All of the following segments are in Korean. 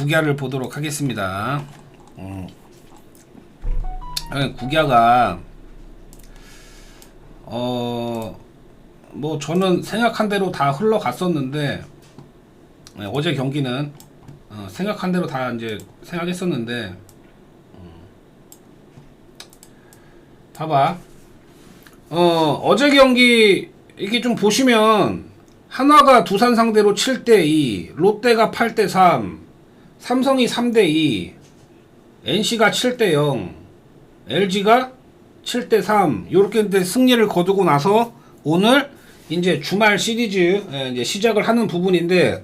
국야를 보도록 하겠습니다. 음. 아니, 국야가 어, 뭐 저는 생각한 대로 다 흘러갔었는데 네, 어제 경기는 어, 생각한 대로 다 이제 생각했었는데 음. 봐봐 어, 어제 경기 이게 좀 보시면 한화가 두산 상대로 7대2 롯데가 8대3 삼성이 3대2 NC가 7대0 LG가 7대3 요렇게 이제 승리를 거두고 나서 오늘 이제 주말 시리즈 예, 이제 시작을 하는 부분인데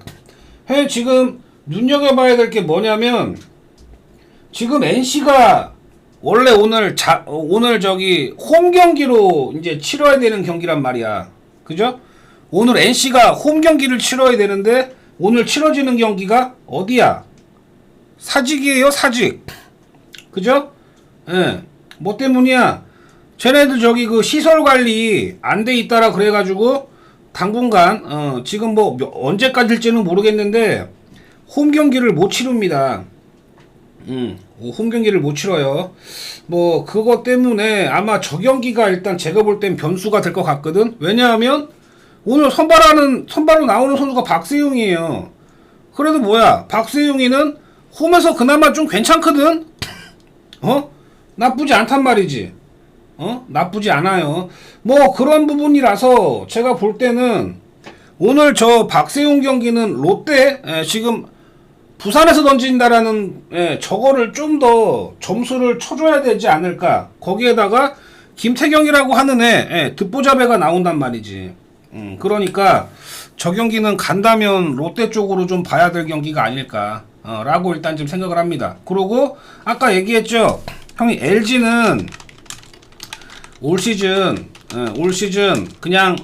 해 지금 눈여겨봐야 될 게 뭐냐면 지금 NC가 원래 오늘 자 어, 오늘 저기 홈 경기로 이제 치러야 되는 경기란 말이야 그죠? 오늘 NC가 홈 경기를 치러야 되는데 오늘 치러지는 경기가 어디야? 사직이에요 사직 그죠? 예. 뭐 때문이야? 쟤네들 저기 그 시설 관리 안 돼 있다라 그래가지고 당분간 어 지금 뭐 몇- 언제까지일지는 모르겠는데 홈 경기를 못 치릅니다. 음, 홈 경기를 못 치러요. 뭐 그것 때문에 아마 저 경기가 일단 제가 볼 땐 변수가 될 것 같거든. 왜냐하면 오늘 선발하는 선발로 나오는 선수가 박세용이에요. 그래도 뭐야? 박세용이는 홈에서 그나마 좀 괜찮거든. 어? 나쁘지 않단 말이지. 어? 나쁘지 않아요. 뭐 그런 부분이라서 제가 볼 때는 오늘 저 박세용 경기는 롯데 에, 지금 부산에서 던진다라는 에, 저거를 좀 더 점수를 쳐줘야 되지 않을까. 거기에다가 김태경이라고 하는 애 에, 듣보잡애가 나온단 말이지. 음, 그러니까 저 경기는 간다면 롯데 쪽으로 좀 봐야 될 경기가 아닐까. 어, 라고 일단 좀 생각을 합니다. 그리고 아까 얘기했죠. 형이 LG는 올 시즌 어, 올 시즌 그냥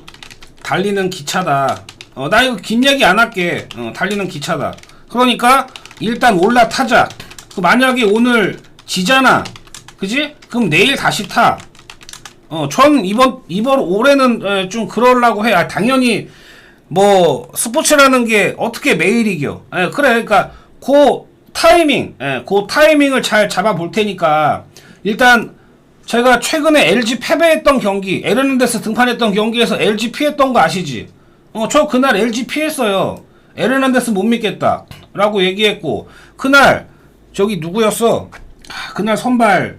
달리는 기차다. 어, 나 이거 긴 얘기 안 할게. 어, 달리는 기차다. 그러니까 일단 올라타자. 그 만약에 오늘 지잖아. 그지? 그럼 내일 다시 타. 어, 전 이번 이번 올해는 에, 좀 그러려고 해. 아, 당연히 뭐 스포츠라는 게 어떻게 매일 이겨? 예, 그래. 그러니까 그 타이밍, 예, 그 타이밍을 잘 잡아 볼 테니까 일단 제가 최근에 LG 패배했던 경기, 에르난데스 등판했던 경기에서 LG 피했던 거 아시지? 어, 저 그날 LG 피했어요. 에르난데스 못 믿겠다. 라고 얘기했고, 그날, 저기 누구였어? 아, 그날 선발,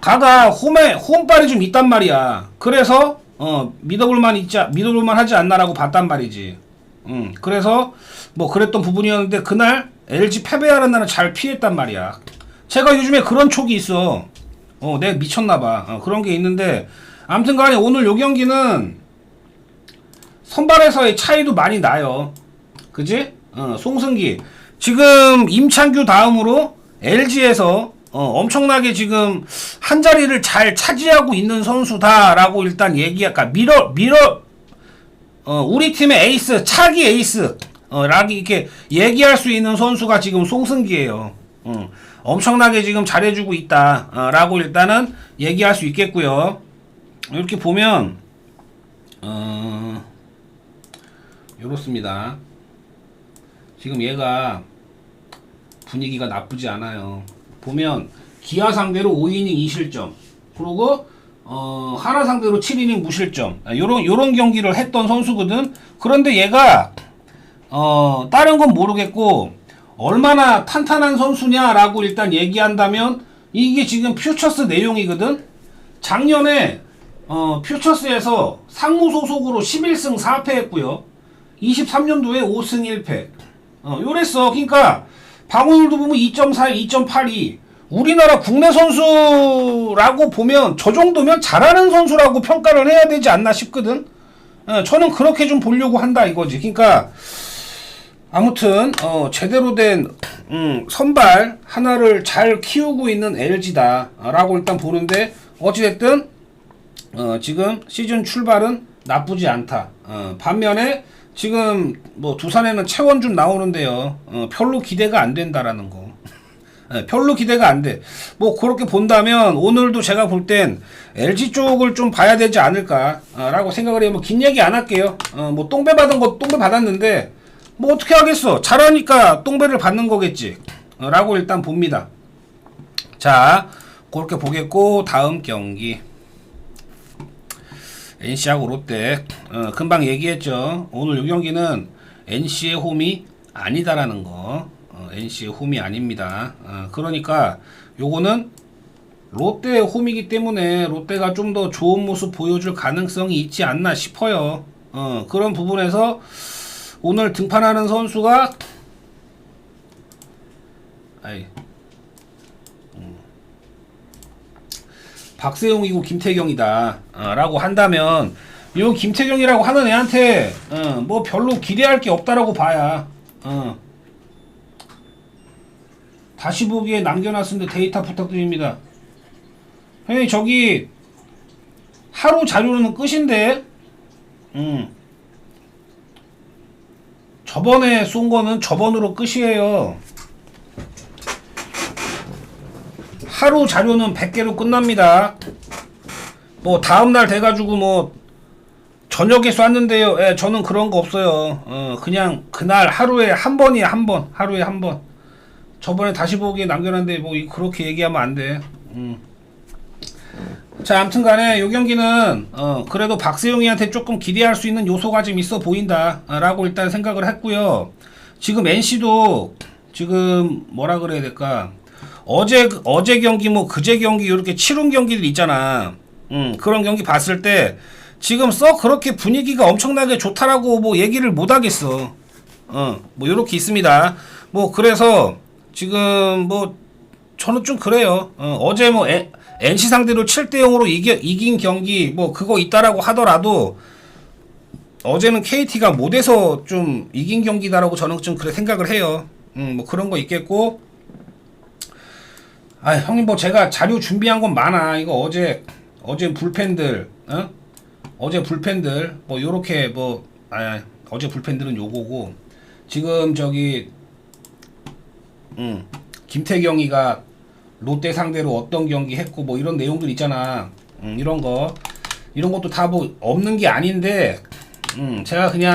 가가 홈에, 홈발이 좀 있단 말이야. 그래서, 어, 믿어볼만 있지, 믿어볼만 하지 않나라고 봤단 말이지. 음, 그래서, 뭐, 그랬던 부분이었는데, 그날, LG 패배하는 날은 잘 피했단 말이야. 제가 요즘에 그런 촉이 있어. 어, 내가 미쳤나봐. 어, 그런 게 있는데, 아무튼 간에 오늘 요 경기는 선발에서의 차이도 많이 나요. 그지? 어, 송승기. 지금 임창규 다음으로 LG에서 어, 엄청나게 지금 한 자리를 잘 차지하고 있는 선수다라고 일단 얘기할까. 밀어, 밀어, 어, 우리 팀의 에이스, 차기 에이스, 어, 라기 이렇게 얘기할 수 있는 선수가 지금 송승기예요. 어, 엄청나게 지금 잘해주고 있다. 어, 라고 일단은 얘기할 수 있겠고요. 이렇게 보면, 어, 요렇습니다. 지금 얘가 분위기가 나쁘지 않아요. 보면 기아 상대로 5이닝 2실점. 그리고 어, 하나 상대로 7이닝 무실점. 아, 요런 요런 경기를 했던 선수거든. 그런데 얘가 어, 다른 건 모르겠고 얼마나 탄탄한 선수냐라고 일단 얘기한다면 이게 지금 퓨처스 내용이거든. 작년에 어, 퓨처스에서 상무 소속으로 11승 4패 했고요. 23년도에 5승 1패. 어, 요랬어. 그러니까 방어율도 보면 2.4, 2.82. 우리나라 국내 선수라고 보면 저 정도면 잘하는 선수라고 평가를 해야 되지 않나 싶거든. 어, 저는 그렇게 좀 보려고 한다 이거지. 그러니까 아무튼 어, 제대로 된 음, 선발 하나를 잘 키우고 있는 LG다라고 일단 보는데 어찌됐든 어, 지금 시즌 출발은 나쁘지 않다. 어, 반면에 지금 뭐 두산에는 최원준 나오는데요. 어, 별로 기대가 안 된다라는 거. 예, 별로 기대가 안 돼. 뭐 그렇게 본다면 오늘도 제가 볼 땐 LG 쪽을 좀 봐야 되지 않을까라고 생각을 해요. 뭐 긴 얘기 안 할게요. 어, 뭐 똥배 받은 거 똥배 받았는데 뭐 어떻게 하겠어. 잘하니까 똥배를 받는 거겠지. 라고 일단 봅니다. 자, 그렇게 보겠고 다음 경기 NC하고 롯데 어, 금방 얘기했죠. 오늘 이 경기는 NC의 홈이 아니다라는 거. 어, NC의 홈이 아닙니다. 어, 그러니까 요거는 롯데의 홈이기 때문에 롯데가 좀 더 좋은 모습 보여줄 가능성이 있지 않나 싶어요. 어, 그런 부분에서 오늘 등판하는 선수가 아이 음. 박세용이고 김태경이다 어, 라고 한다면 요 김태경이라고 하는 애한테 어, 뭐 별로 기대할 게 없다라고 봐야 어. 다시 보기에 남겨놨는데 데이터 부탁드립니다 형님 저기 하루 자료는 끝인데 음. 저번에 쏜 거는 저번으로 끝이에요 하루 자료는 100개로 끝납니다. 뭐 다음날 돼가지고 뭐 저녁에 쐈는데요. 예, 저는 그런 거 없어요. 어, 그냥 그날 하루에 한 번이야 한 번. 하루에 한 번. 저번에 다시 보기에 남겨놨는데 뭐 이- 그렇게 얘기하면 안 돼. 음. 자, 아무튼간에 요 경기는 어, 그래도 박세용이한테 조금 기대할 수 있는 요소가 좀 있어 보인다 라고 일단 생각을 했고요. 지금 NC도 지금 뭐라 그래야 될까? 어제 어제 경기 뭐 그제 경기 이렇게 치른 경기들 있잖아. 음, 그런 경기 봤을 때 지금 썩 그렇게 분위기가 엄청나게 좋다라고 뭐 얘기를 못 하겠어. 어, 뭐 요렇게 있습니다. 뭐 그래서 지금 뭐 저는 좀 그래요. 어, 어제 뭐 에, NC 상대로 7대 0으로 이겨, 이긴 경기 뭐 그거 있다라고 하더라도 어제는 KT가 못해서 좀 이긴 경기다라고 저는 좀 그래 생각을 해요. 음, 뭐 그런 거 있겠고 아 형님 뭐 제가 자료 준비한 건 많아 이거 어제 어제 불펜들 어? 어제 불펜들 뭐 요렇게 뭐 아, 어제 불펜들은 요거고 지금 저기 음 김태경이가 롯데 상대로 어떤 경기 했고 뭐 이런 내용들 있잖아 음, 이런 거 이런 것도 다 뭐 없는 게 아닌데 음 제가 그냥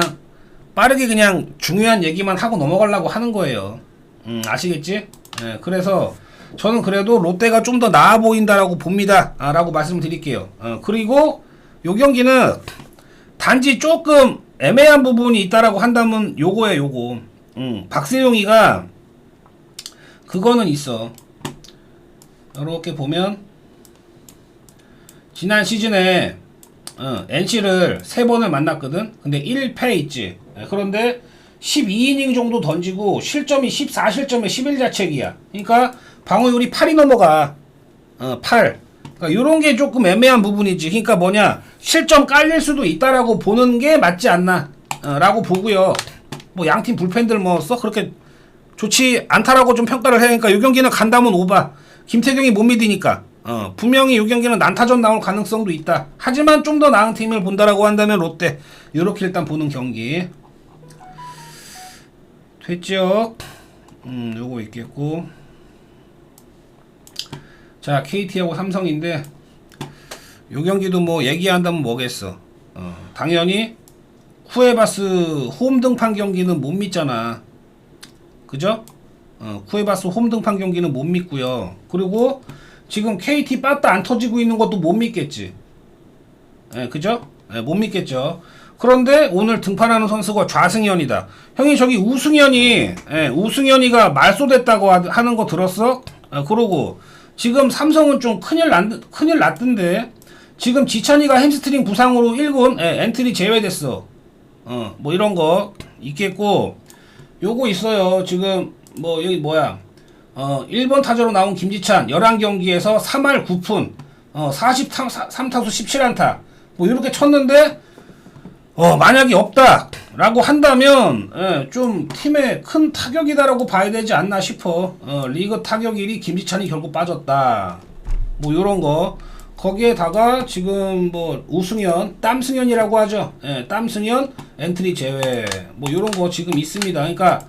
빠르게 그냥 중요한 얘기만 하고 넘어가려고 하는 거예요 음 아시겠지 예 그래서 저는 그래도 롯데가 좀 더 나아 보인다라고 봅니다. 아, 라고 말씀드릴게요. 어, 그리고 요 경기는 단지 조금 애매한 부분이 있다라고 한다면 요거에 요거. 음, 박세용이가 그거는 있어. 이렇게 보면 지난 시즌에 어, NC를 세 번을 만났거든. 근데 1패 있지. 예, 그런데 12이닝 정도 던지고 실점이 14실점에 11자책이야. 그러니까 방어율이 8이 넘어가. 어, 8. 그러니까 요런 게 조금 애매한 부분이지. 그러니까 뭐냐? 실점 깔릴 수도 있다라고 보는 게 맞지 않나? 어, 라고 보고요. 뭐 양팀 불펜들 뭐썩 그렇게 좋지 않다라고 좀 평가를 해. 그러니까 요 경기는 간다면 오바. 김태경이 못 믿으니까. 어, 분명히 요 경기는 난타전 나올 가능성도 있다. 하지만 좀 더 나은 팀을 본다라고 한다면 롯데. 요렇게 일단 보는 경기. 됐죠? 음, 요거 있겠고. 자, KT하고 삼성인데, 요 경기도 뭐 얘기한다면 뭐겠어. 어, 당연히, 쿠에바스 홈 등판 경기는 못 믿잖아. 그죠? 어, 쿠에바스 홈 등판 경기는 못 믿고요. 그리고 지금 KT 빠따 안 터지고 있는 것도 못 믿겠지. 예, 그죠? 예, 못 믿겠죠. 그런데 오늘 등판하는 선수가 좌승현이다. 형이 저기 우승현이, 예, 우승현이가 말소됐다고 하- 하는 거 들었어? 아, 그러고 지금 삼성은 좀 큰일 났, 큰일 났던데. 지금 지찬이가 햄스트링 부상으로 1군 예, 엔트리 제외됐어. 어, 뭐 이런 거 있겠고, 요거 있어요. 지금 뭐 여기 뭐야? 어, 1번 타자로 나온 김지찬 11경기에서 3할 9푼 어, 43, 3타수 17안타 뭐 이렇게 쳤는데 어, 만약에 없다 라고 한다면 예, 좀 팀에 큰 타격이다라고 봐야 되지 않나 싶어. 어, 리그 타격 1위 김지찬이 결국 빠졌다. 뭐 요런 거 거기에다가 지금 뭐 우승현 땀승현이라고 하죠. 예, 땀승현 엔트리 제외 뭐 요런 거 지금 있습니다. 그러니까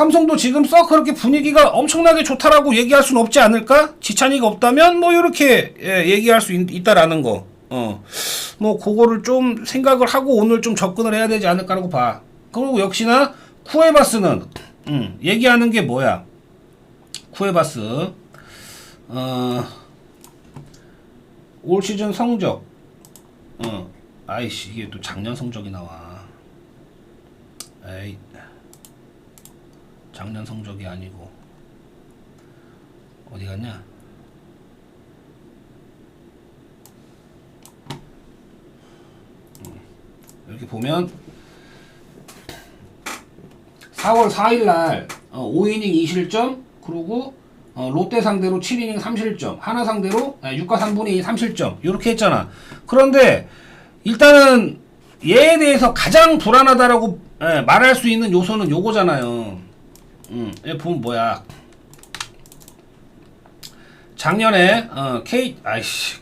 삼성도 지금 썩 그렇게 분위기가 엄청나게 좋다라고 얘기할 수는 없지 않을까? 지찬이가 없다면 뭐 이렇게 예, 얘기할 수 있, 있다라는 거. 어. 뭐 그거를 좀 생각을 하고 오늘 좀 접근을 해야 되지 않을까라고 봐. 그리고 역시나 쿠에바스는 음, 얘기하는 게 뭐야? 쿠에바스. 어, 올 시즌 성적. 어, 아이씨, 이게 또 작년 성적이 나와. 에이. 작년 성적이 아니고. 어디 갔냐? 음, 이렇게 보면 4월 4일 날 어, 5이닝 2실점 그리고 어, 롯데 상대로 7이닝 3실점 하나 상대로 6과 3분의 2 3실점 이렇게 했잖아 그런데 일단은 얘에 대해서 가장 불안하다라고 예, 말할 수 있는 요소는 요거잖아요 음, 얘 보면 뭐야 작년에 어, K 아이씨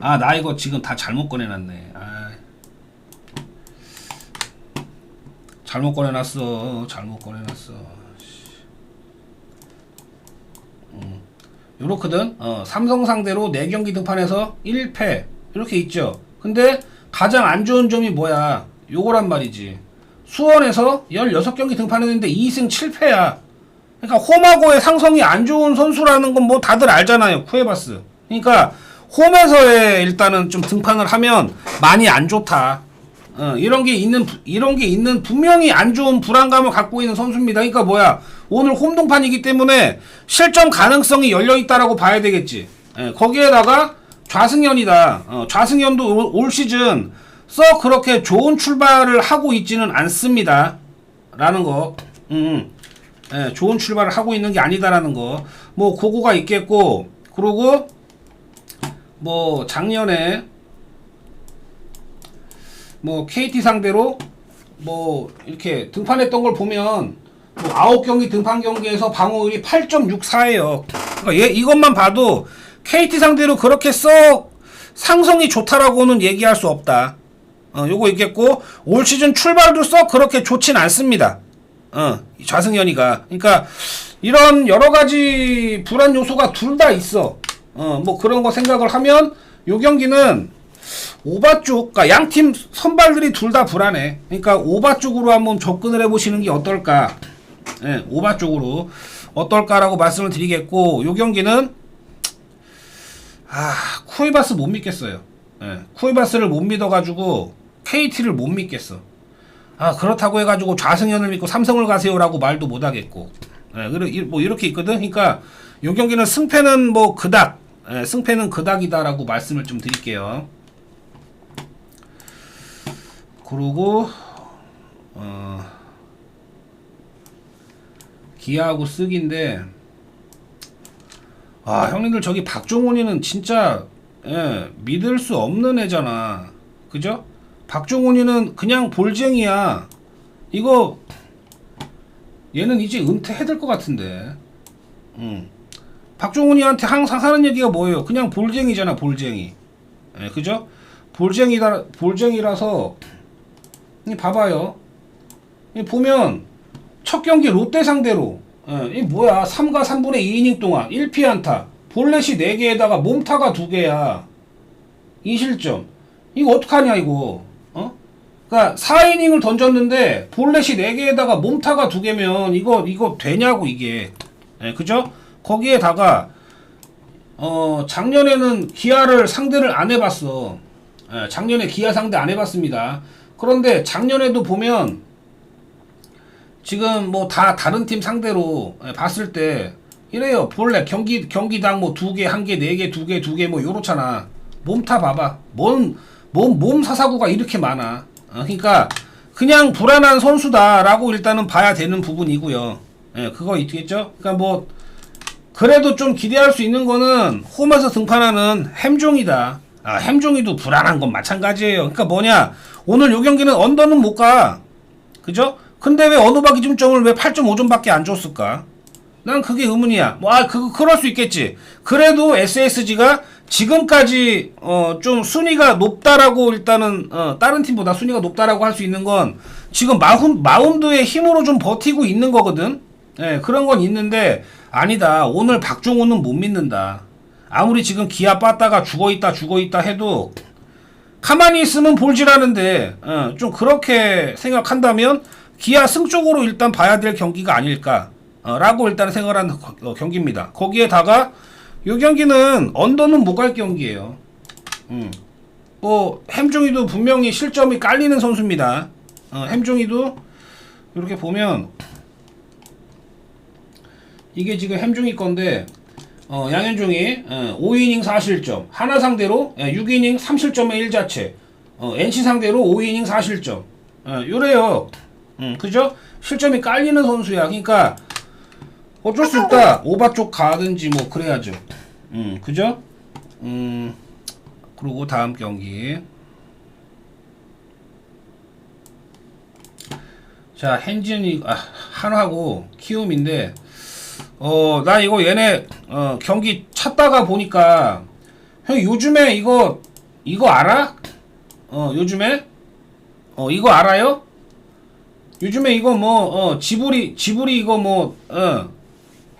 아 나 이거 지금 다 잘못 꺼내 놨네 아 잘못 꺼내 놨어. 잘못 꺼내 놨어. 음. 요렇거든. 어, 삼성 상대로 4경기 등판해서 1패. 이렇게 있죠. 근데 가장 안 좋은 점이 뭐야? 요거란 말이지. 수원에서 16경기 등판했는데 2승 7패야. 그러니까 홈하고의 상성이 안 좋은 선수라는 건 뭐 다들 알잖아요. 쿠에바스. 그러니까 홈에서의 일단은 좀 등판을 하면 많이 안 좋다. 어, 이런 게 있는 부- 이런 게 있는 분명히 안 좋은 불안감을 갖고 있는 선수입니다. 그러니까 뭐야 오늘 홈 동판이기 때문에 실점 가능성이 열려 있다라고 봐야 되겠지. 예, 거기에다가 좌승연이다. 어, 좌승연도 올, 올 시즌 썩 그렇게 좋은 출발을 하고 있지는 않습니다. 라는 거. 음, 음. 예, 좋은 출발을 하고 있는 게 아니다라는 거. 뭐 그거가 있겠고 그리고 뭐 작년에 뭐 KT 상대로 뭐 이렇게 등판했던 걸 보면 뭐 9경기 등판 경기에서 방어율이 8.64예요. 그러니까 얘 이것만 봐도 KT 상대로 그렇게 썩 상성이 좋다라고는 얘기할 수 없다. 어, 요거 있겠고 올 시즌 출발도 썩 그렇게 좋진 않습니다. 어, 이 좌승연이가. 그러니까 이런 여러 가지 불안 요소가 둘 다 있어. 어, 뭐 그런 거 생각을 하면 요 경기는 오바 쪽, 그러니까 양팀 선발들이 둘 다 불안해. 그러니까 오바 쪽으로 한번 접근을 해보시는 게 어떨까? 예, 오바 쪽으로 어떨까라고 말씀을 드리겠고, 요 경기는 아 쿠이바스 못 믿겠어요. 예, 쿠이바스를 못 믿어가지고 KT를 못 믿겠어. 아 그렇다고 해가지고 좌승연을 믿고 삼성을 가세요라고 말도 못 하겠고, 예, 그래 이- 뭐 이렇게 있거든. 그러니까 요 경기는 승패는 뭐 그닥, 예, 승패는 그닥이다라고 말씀을 좀 드릴게요. 그러고 어 기아하고 쓰기인데 아 형님들 저기 박종훈이는 진짜 예, 믿을 수 없는 애잖아 그죠? 박종훈이는 그냥 볼쟁이야. 이거 얘는 이제 은퇴해야 될 것 같은데. 음. 박종훈이한테 항상 하는 얘기가 뭐예요? 그냥 볼쟁이잖아 볼쟁이. 예, 그죠? 볼쟁이다 볼쟁이라서 이 봐봐요. 이 보면 첫 경기 롯데 상대로. 예, 이 뭐야? 3과 3분의 2이닝 동안 1피안타. 볼넷이 4개에다가 몸타가 2개야. 2실점. 이거 어떡하냐 이거 어? 그니까 4이닝을 던졌는데 볼넷이 4개에다가 몸타가 2개면 이거 이거 되냐고 이게 예, 그죠? 거기에다가 어 작년에는 기아를 상대를 안 해봤어 예, 작년에 기아 상대 안 해봤습니다. 그런데 작년에도 보면 지금 뭐 다 다른 팀 상대로 예, 봤을 때 이래요. 본래 경기 경기당 뭐두 개, 한 개, 네 개, 두 개, 두개뭐 요렇잖아. 몸타 봐봐. 뭔몸몸 사사구가 이렇게 많아. 어, 그러니까 그냥 불안한 선수다라고 일단은 봐야 되는 부분이고요. 예, 그거 있겠죠? 그러니까 뭐 그래도 좀 기대할 수 있는 거는 홈에서 등판하는 햄종이다. 아, 햄종이도 불안한 건 마찬가지예요. 그러니까 뭐냐? 오늘 요 경기는 언더는 못 가. 그죠? 근데 왜 언어바 기준점을 왜 8.5점밖에 안 줬을까? 난 그게 의문이야. 뭐, 아, 그, 그럴 수 있겠지. 그래도 SSG가 지금까지, 어, 좀 순위가 높다라고 일단은, 어, 다른 팀보다 순위가 높다라고 할 수 있는 건 지금 마운, 마운드의 힘으로 좀 버티고 있는 거거든? 예, 그런 건 있는데, 아니다. 오늘 박종호는 못 믿는다. 아무리 지금 기아 빠따가 죽어 있다, 죽어 있다 해도, 가만히 있으면 볼질하는데 어, 좀 그렇게 생각한다면 기아 승 쪽으로 일단 봐야 될 경기가 아닐까 어, 라고 일단 거- 어, 경기입니다. 거기에다가 이 경기는 언더는 못 갈 경기예요. 음. 뭐 햄종이도 분명히 실점이 깔리는 선수입니다. 어, 햄종이도 이렇게 보면 이게 지금 햄종이 건데 어, 양현종이 어, 5이닝 4실점 하나 상대로 예, 6이닝 3실점의 1자체 어, NC 상대로 5이닝 4실점 어, 요래요 음, 그죠? 실점이 깔리는 선수야 그러니까 어쩔 수 없다 오바 쪽 가든지 뭐 그래야죠 음, 그죠? 음, 그리고 다음 경기 자 hen진이 아, 한화고 키움인데 어, 나 이거 얘네, 어, 경기 찾다가 보니까, 형, 요즘에 이거, 이거 알아? 어, 요즘에? 어, 이거 알아요? 요즘에 이거 뭐, 어, 지불이, 지불이 이거 뭐, 어,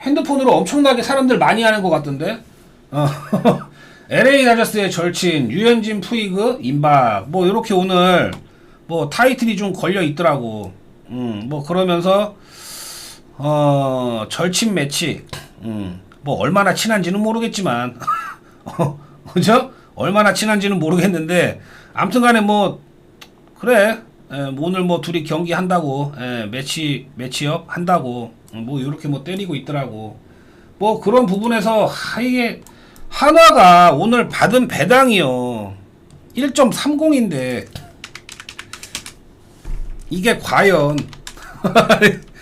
핸드폰으로 엄청나게 사람들 많이 하는 것 같던데? 어, LA 다저스의 절친, 유현진 푸이그, 임박, 뭐, 요렇게 오늘, 뭐, 타이틀이 좀 걸려 있더라고. 음, 뭐, 그러면서, 어, 절친 매치. 음, 뭐 얼마나 친한지는 모르겠지만, 어, 그죠? 얼마나 친한지는 모르겠는데, 아무튼 간에 뭐, 그래. 에, 뭐 오늘 뭐 둘이 경기 한다고, 에, 매치, 매치업 한다고, 음, 뭐 이렇게 뭐 때리고 있더라고. 뭐 그런 부분에서, 하, 이게, 한화가 오늘 받은 배당이요. 1.30인데, 이게 과연,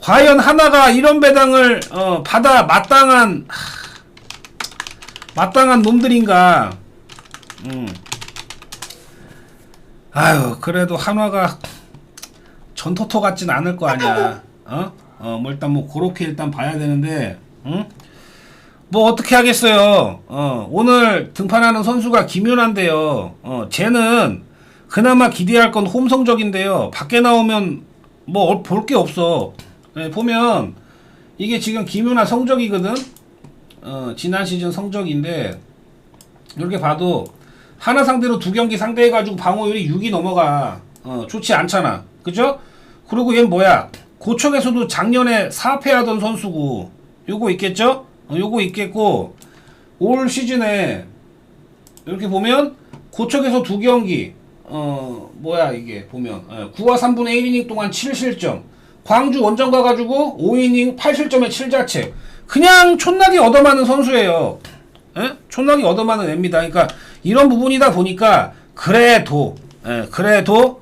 과연 하나가 이런 배당을 어, 받아 마땅한 하, 마땅한 놈들인가? 음. 아유 그래도 한화가 전토토 같진 않을 거 아니야. 어? 어, 뭐 일단 뭐 그렇게 일단 봐야 되는데, 응? 뭐 어떻게 하겠어요. 어, 오늘 등판하는 선수가 김윤환인데요. 어, 쟤는 그나마 기대할 건 홈 성적인데요. 밖에 나오면 뭐 볼 게 없어. 네, 보면 이게 지금 김윤환 성적이거든. 어, 지난 시즌 성적인데 이렇게 봐도 하나 상대로 두 경기 상대해가지고 방어율이 6이 넘어가. 어, 좋지 않잖아. 그죠? 그리고 얘는 뭐야? 고척에서도 작년에 4패하던 선수고 요거 있겠죠? 어, 요거 있겠고 올 시즌에 이렇게 보면 고척에서 두 경기 어 뭐야 이게 보면 어, 9와 3분의 1이닝 동안 7실점 광주 원정 가가지고 5이닝 8실점에 7자체 그냥 촌나게 얻어맞는 선수예요 예? 촌나게 얻어맞는 애입니다 그러니까 이런 부분이다 보니까 그래도 예, 그래도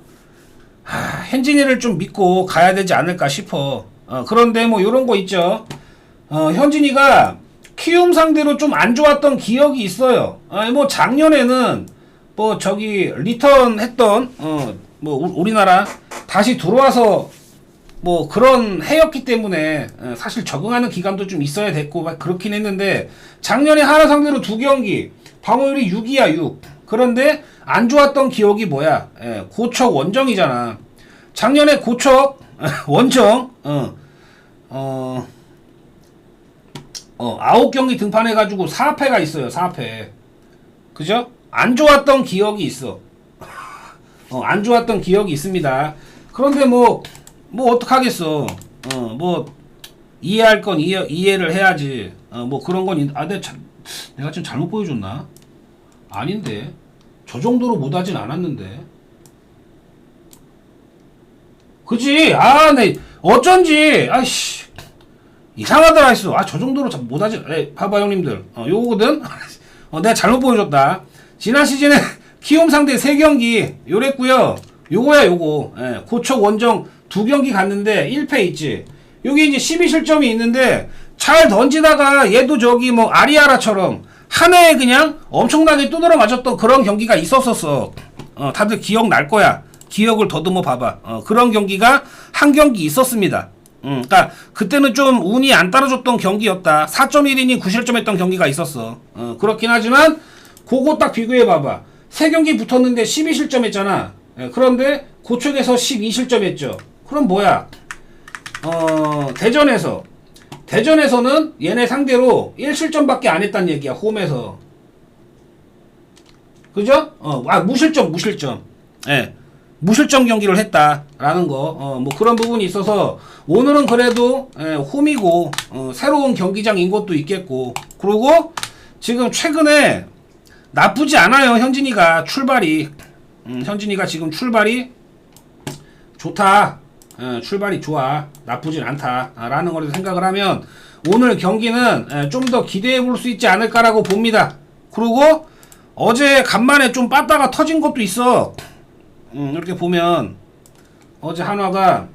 하, 현진이를 좀 믿고 가야 되지 않을까 싶어 어, 그런데 뭐 요런 거 있죠 어, 현진이가 키움 상대로 좀 안 좋았던 기억이 있어요. 아, 뭐 작년에는 뭐 저기 리턴 했던 어, 뭐 우- 우리나라 다시 들어와서 뭐 그런 해였기 때문에 어, 사실 적응하는 기간도 좀 있어야 됐고 막 그렇긴 했는데 작년에 하나 상대로 두 경기 방어율이 6이야 6. 그런데 안 좋았던 기억이 뭐야? 예, 고척 원정이잖아. 작년에 고척 원정 어, 어 어, 아홉 경기 등판해가지고 4패가 있어요, 4패. 그죠? 안 좋았던 기억이 있어. 어, 안 좋았던 기억이 있습니다. 그런데 뭐, 뭐, 어떡하겠어. 어, 뭐, 이해할 건 이해, 이해를 해야지. 어, 뭐 그런 건, 있- 아, 내가, 참, 내가 좀 잘못 보여줬나? 아닌데. 저 정도로 못하진 않았는데. 그지? 아, 네. 어쩐지. 아이씨. 이상하더라 했어. 아, 저 정도로 참 못하지. 에, 봐봐, 형님들. 어, 요거거든? 어, 내가 잘못 보여줬다. 지난 시즌에 키움 상대 3경기, 요랬고요 요거야, 요거. 예, 고척 원정 두 경기 갔는데 1패 있지. 여기 이제 12실점이 있는데 잘 던지다가 얘도 저기 뭐 아리아라처럼 한 해에 그냥 엄청나게 두드러 맞았던 그런 경기가 있었었어. 어, 다들 기억날 거야. 기억을 더듬어 봐봐. 어, 그런 경기가 한 경기 있었습니다. 음, 그러니까 그때는 좀 운이 안 따라줬던 경기였다. 4.1이닝 9실점 했던 경기가 있었어. 어, 그렇긴 하지만 그거 딱 비교해 봐봐. 세 경기 붙었는데 12실점 했잖아. 예, 그런데 고척에서 12실점 했죠. 그럼 뭐야? 어, 대전에서 대전에서는 얘네 상대로 1실점밖에 안 했단 얘기야. 홈에서. 그죠? 어, 아, 무실점, 무실점. 예. 무실점 경기를 했다라는 거, 어, 뭐 그런 부분이 있어서 오늘은 그래도 예, 홈이고 어, 새로운 경기장인 것도 있겠고, 그리고 지금 최근에 나쁘지 않아요 현진이가 출발이, 음, 현진이가 지금 출발이 좋다, 예, 출발이 좋아, 나쁘진 않다라는 걸 생각을 하면 오늘 경기는 예, 좀더 기대해 볼 수 있지 않을까라고 봅니다. 그리고 어제 간만에 좀 빠따가 터진 것도 있어. 음, 이렇게 보면 어제 한화가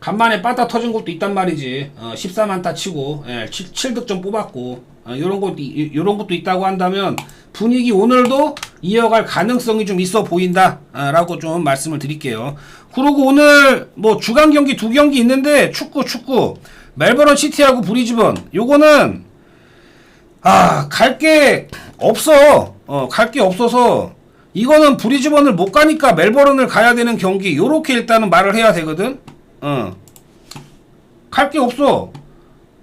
간만에 빠따 터진 것도 있단 말이지. 어, 14만 타 치고 예, 7, 득점 뽑았고 어, 이런 것도 이- 이런 것도 있다고 한다면 분위기 오늘도 이어갈 가능성이 좀 있어 보인다라고 좀 말씀을 드릴게요. 그리고 오늘 뭐 주간 경기 두 경기 있는데 축구 축구 멜버른 시티하고 브리즈번 요거는 아, 갈 게 없어. 어, 갈 게 없어서 이거는 브리즈번을 못 가니까 멜버른을 가야 되는 경기. 요렇게 일단은 말을 해야 되거든. 어. 갈 게 없어.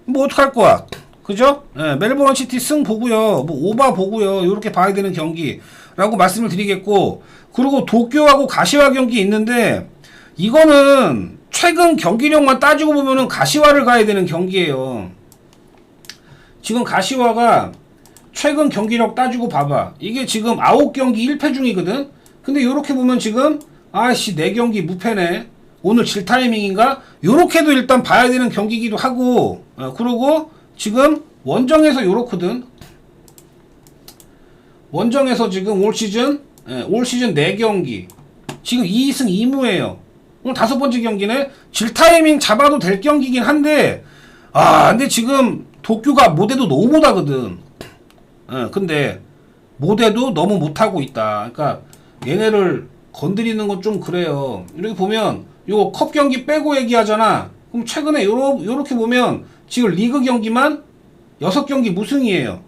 뭐 어떡할 거야? 그죠? 예, 멜버른 시티 승 보고요. 뭐 오바 보고요. 요렇게 봐야 되는 경기라고 말씀을 드리겠고. 그리고 도쿄하고 가시화 경기 있는데 이거는 최근 경기력만 따지고 보면은 가시화를 가야 되는 경기예요. 지금 가시화가 최근 경기력 따지고 봐봐. 이게 지금 9경기 1패 중이거든? 근데 요렇게 보면 지금, 아씨, 4경기 무패네. 오늘 질 타이밍인가? 요렇게도 일단 봐야 되는 경기기도 하고, 어, 그러고 지금 원정에서 요렇거든? 원정에서 지금 올 시즌, 예, 올 시즌 4경기. 지금 2승 2무예요. 오늘 다섯 번째 경기네? 질 타이밍 잡아도 될 경기긴 한데, 아, 근데 지금 도쿄가 모대도 너무 못하거든. 예, 근데 모대도 너무 못하고 있다. 그러니까 얘네를 건드리는 건 좀 그래요. 이렇게 보면 요거 컵 경기 빼고 얘기하잖아. 그럼 최근에 요러, 요렇게 보면 지금 리그 경기만 6경기 무승이에요.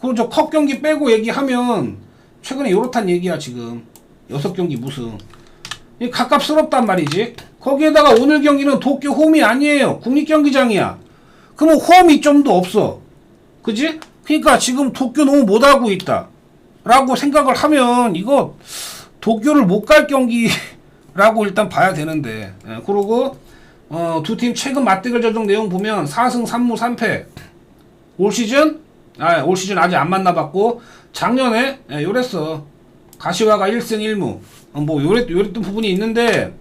그럼 저 컵 경기 빼고 얘기하면 최근에 요렇단 얘기야 지금. 6경기 무승. 이 가깝스럽단 말이지. 거기에다가 오늘 경기는 도쿄 홈이 아니에요. 국립경기장이야. 그러면 홈 이점도 없어. 그지? 그러니까 지금 도쿄 너무 못하고 있다. 라고 생각을 하면 이거 도쿄를 못 갈 경기라고 일단 봐야 되는데. 예, 그리고 어, 두 팀 최근 맞대결 전적 내용 보면 4승 3무 3패. 올 시즌? 아, 올 시즌 아직 안 만나봤고 작년에 예, 요랬어. 가시화가 1승 1무. 어, 뭐 요랬 요랬던 부분이 있는데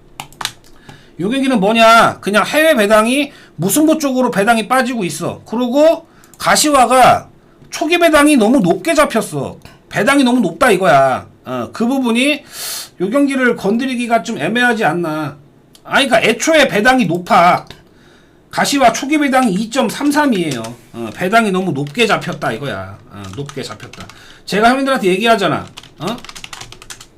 요 경기는 뭐냐? 그냥 해외 배당이 무승부 쪽으로 배당이 빠지고 있어. 그리고 가시화가 초기 배당이 너무 높게 잡혔어. 배당이 너무 높다 이거야. 어, 그 부분이 요 경기를 건드리기가 좀 애매하지 않나. 아니, 그니까 애초에 배당이 높아. 가시화 초기 배당이 2.33이에요. 어, 배당이 너무 높게 잡혔다 이거야. 어, 높게 잡혔다. 제가 형님들한테 얘기하잖아. 어?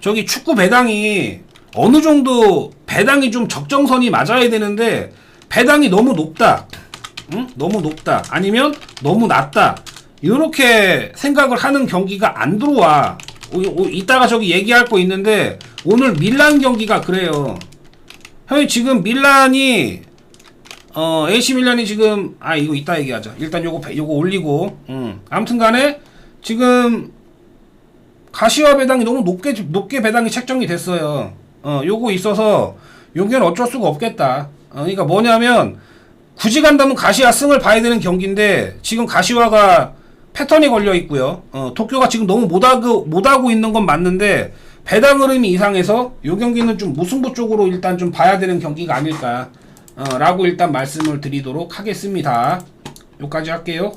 저기 축구 배당이 어느 정도 배당이 좀 적정선이 맞아야 되는데 배당이 너무 높다. 응? 너무 높다. 아니면 너무 낮다. 이렇게 생각을 하는 경기가 안 들어와. 오, 오, 이따가 저기 얘기할 거 있는데 오늘 밀란 경기가 그래요. 형이 지금 밀란이 어 AC 밀란이 지금 아 이거 이따 얘기하자. 일단 요거 배- 요거 올리고 음. 아무튼간에 지금 가시화 배당이 너무 높게 높게 배당이 책정이 됐어요. 어, 요거 있어서 여기는 어쩔 수가 없겠다. 어, 그러니까 뭐냐면 굳이 간다면 가시화 승을 봐야 되는 경기인데 지금 가시화가 패턴이 걸려 있고요. 어, 도쿄가 지금 너무 못하고 못하고 있는 건 맞는데 배당 흐름이 이상해서 요 경기는 좀 무승부 쪽으로 일단 좀 봐야 되는 경기가 아닐까. 어, 라고 일단 말씀을 드리도록 하겠습니다. 요까지 할게요.